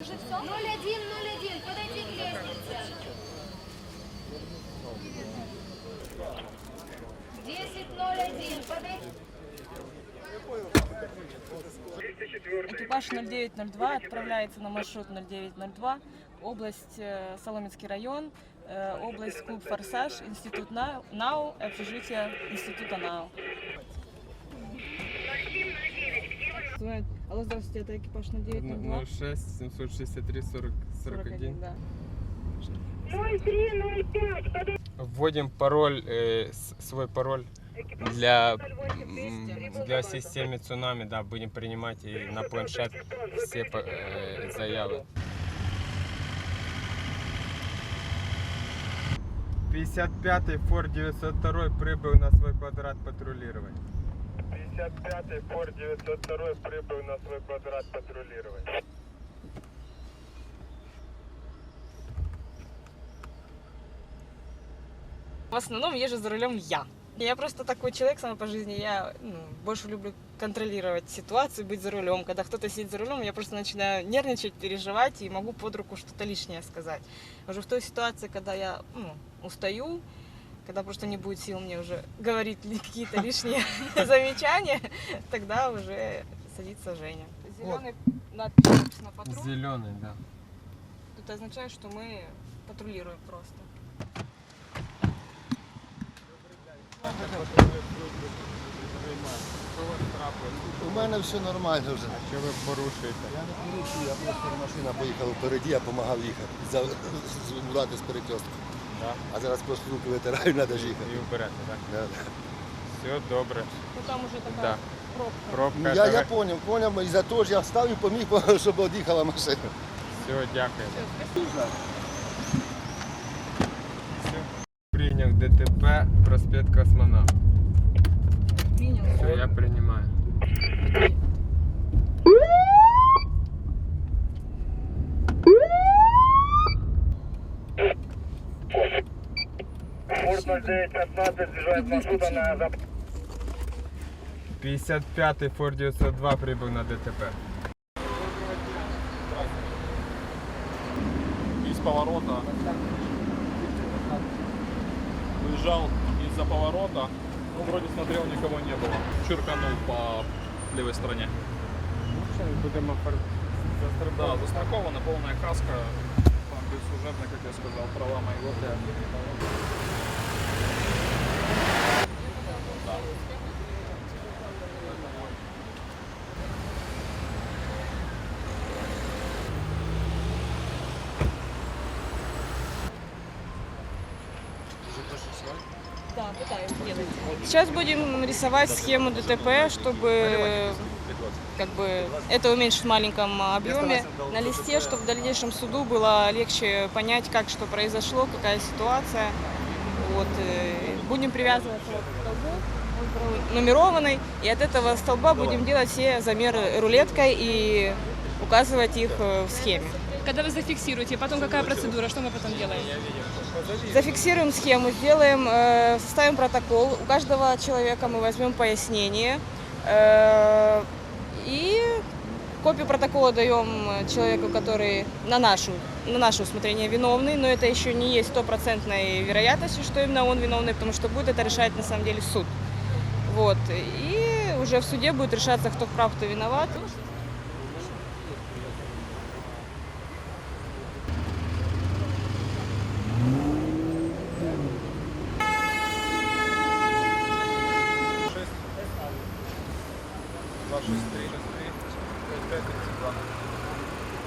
Уже все? 01, 01, подойди к лестнице. 10.01, подойди. Экипаж 0902 отправляется на маршрут 0902, область э, Соломенский район, э, область клуб «Форсаж», институт НАУ общежитие института НАУ. Алло, здравствуйте, это экипаж 0902. 06 763 40 41. да. Вводим пароль, э, свой пароль для, для системы цунами, да, будем принимать и на планшет все э, заявы. 55-й Форд 902 прибыл на свой квадрат патрулировать. 55-й Форд 902 прибыл на свой квадрат патрулировать. В основном езжу за рулем я. Я просто такой человек сама по жизни. Я ну, больше люблю контролировать ситуацию, быть за рулем. Когда кто-то сидит за рулем, я просто начинаю нервничать, переживать и могу под руку что-то лишнее сказать. Уже в той ситуации, когда я ну, устаю, когда просто не будет сил мне уже говорить ли- какие-то лишние замечания, тогда уже садится Женя. Зеленый надпись написано патруль. Зеленый, да. Это означает, что мы патрулируем просто. У мене все нормально вже. Що ви порушуєте? Я не порушую, я просто машина поїхала впереді, я допомагав їхати. За брати з перекрестка. Да. А зараз просто руки витираю, треба ж їхати. І вберете, так? Да. Все добре. Ну там уже така Да. пробка. Пробка. Я, я поняв, поняв, і за те ж я встав і поміг, щоб од'їхала машина. Все, дякую. Прийняв ДТП, проспект Космонавт. 0915 сбежает с маршрута на запад. 55-й Ford 902 прибыл на ДТП. из поворота. Выезжал из-за поворота. Ну, вроде смотрел, никого не было. Чирканул по левой стороне. Да, застрахована полная каска. Там бесслужебно, как я сказал, права моего. Да, пытаюсь делать. Сейчас будем рисовать схему ДТП, чтобы как бы это уменьшить в маленьком объеме на листе, чтобы в дальнейшем суду было легче понять, как что произошло, какая ситуация. Вот, э, будем привязывать вот к столбу, нумерованный, и от этого столба будем делать все замеры рулеткой и указывать их э, в схеме. Когда вы зафиксируете, потом какая процедура, что мы потом делаем? Зафиксируем схему, сделаем, э, составим протокол. У каждого человека мы возьмем пояснение. э, и копию протокола даем человеку, который на, нашу, на наше усмотрение виновный, но это еще не есть стопроцентной вероятностью, что именно он виновный, потому что будет это решать на самом деле суд. Вот. И уже в суде будет решаться, кто прав, кто виноват.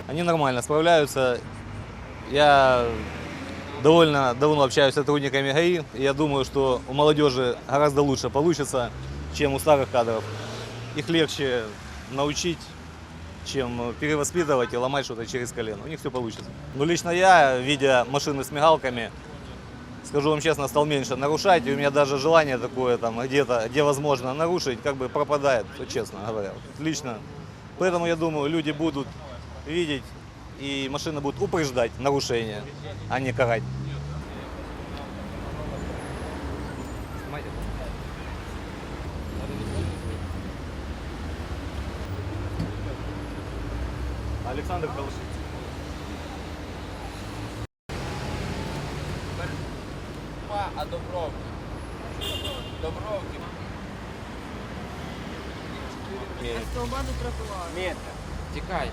Они нормально справляются. Я довольно давно общаюсь с сотрудниками ГАИ. И я думаю, что у молодежи гораздо лучше получится, чем у старых кадров. Их легче научить, чем перевоспитывать и ломать что-то через колено. У них все получится. Но лично я, видя машины с мигалками, скажу вам честно, стал меньше нарушать. И у меня даже желание такое там где-то, где возможно нарушить, как бы пропадает, честно говоря. Лично. Поэтому, я думаю, люди будут видеть, и машины будут упреждать нарушения, а не карать. Александр Калышев. Тікай.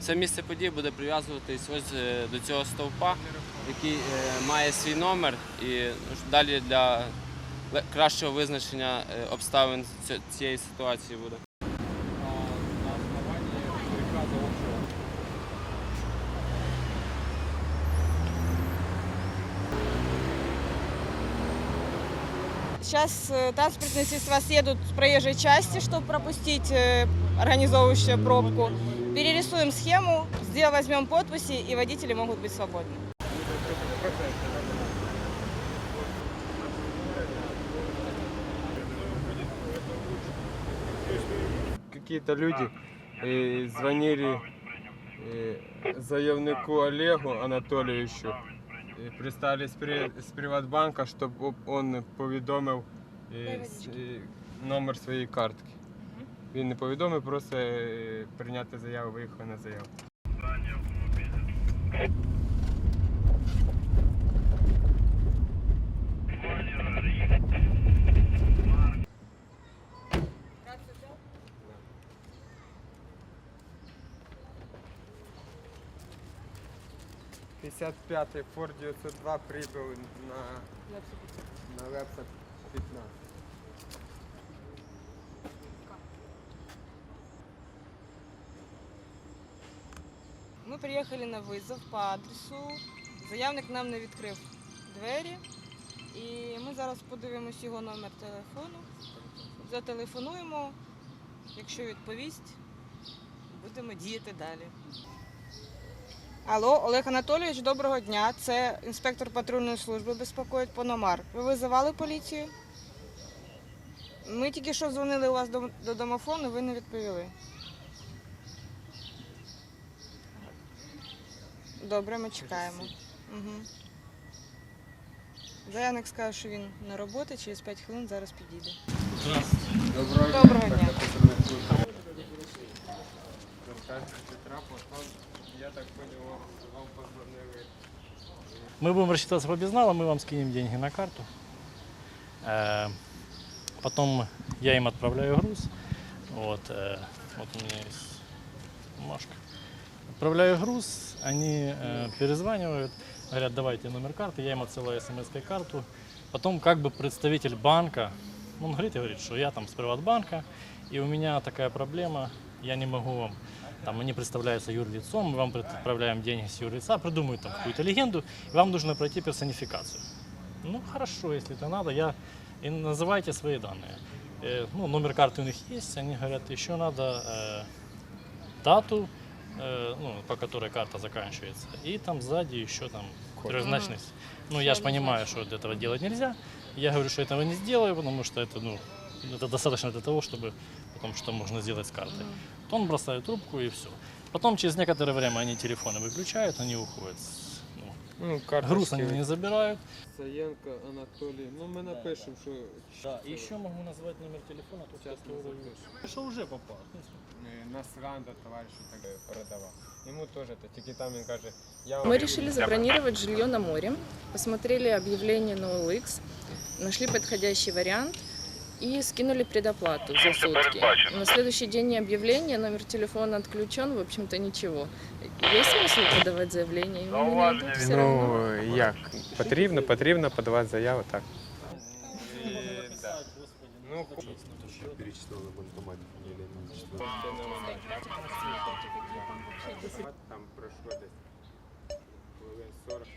Це місце події буде прив'язуватись ось е, до цього стовпа, який е, має свій номер, і ну, далі для кращого визначення е, обставин цієї ситуації буде. Сейчас э, транспортные средства съедут с проезжей части, чтобы пропустить э, организовывающую пробку. Перерисуем схему, сделаем, возьмем подписи, и водители могут быть свободны. Какие-то люди э, звонили заявнику Олегу Анатолійовичу, і пристали з, Приватбанка, щоб він повідомив номер своєї картки. Він не повідомив, просто е, прийняти заяву, виїхав на заяву. – 55-й Ford 902 прибыл на, на Лепса 15. Ми приїхали на визов по адресу. Заявник нам не відкрив двері. І ми зараз подивимось його номер телефону. Зателефонуємо. Якщо відповість, будемо діяти далі. Алло, Олег Анатолійович, доброго дня. Це інспектор патрульної служби безпокоїть Пономар. Ви визивали поліцію? Ми тільки що дзвонили у вас до, до домофону, ви не відповіли. Добре, ми чекаємо. Угу. Заявник скаже, що він на роботі, через 5 хвилин зараз підійде. Доброго, Доброго дня. Мы будем рассчитаться по безналу, мы вам скинем деньги на карту. Э, Потом я им отправляю груз. Вот, э, вот у меня есть бумажка. Отправляю груз, они э, перезванивают, говорят, давайте номер карты, я им отсылаю смс карту. Потом как бы представитель банка, он говорит, говорит, что я там с Приватбанка, и у меня такая проблема, я не могу вам там они представляются юрлицом, мы вам отправляем деньги с юрлица, придумают там какую-то легенду, и вам нужно пройти персонификацию. Ну хорошо, если это надо, я и называйте свои данные. Э, ну, номер карты у них есть, они говорят, еще надо э, дату, э, ну, по которой карта заканчивается, и там сзади еще там трехзначность. Ну, я же понимаю, что вот этого делать нельзя. Я говорю, что этого не сделаю, потому что это, ну, это достаточно для того, чтобы потом что можно сделать с картой. Вот Он бросает трубку и все. Потом через некоторое время они телефоны выключают, они уходят. с- ну, Ну, груз они карточки. не забирают. Саєнко Анатолій. Ну, ми напишемо, що Да, и еще могу назвать номер телефона, тот, Сейчас мы который... Что уже попал. е, нас Ранда товаришу так е, передавав. Йому теж, то, тільки там він каже, я вам Мы решили забронировать жилье на море, посмотрели объявление на OLX, нашли подходящий вариант и скинули предоплату за сутки. На следующий день объявление, номер телефона отключен, в общем-то ничего. Есть смысл подавать заявление? Его не найдут все равно. Ну, як? Потрібно, потрібно подавати заяву, так. Ну, Перечислили в банкоматі фамілія, ім'я, отчество. Там пройшло десь хвилин 40.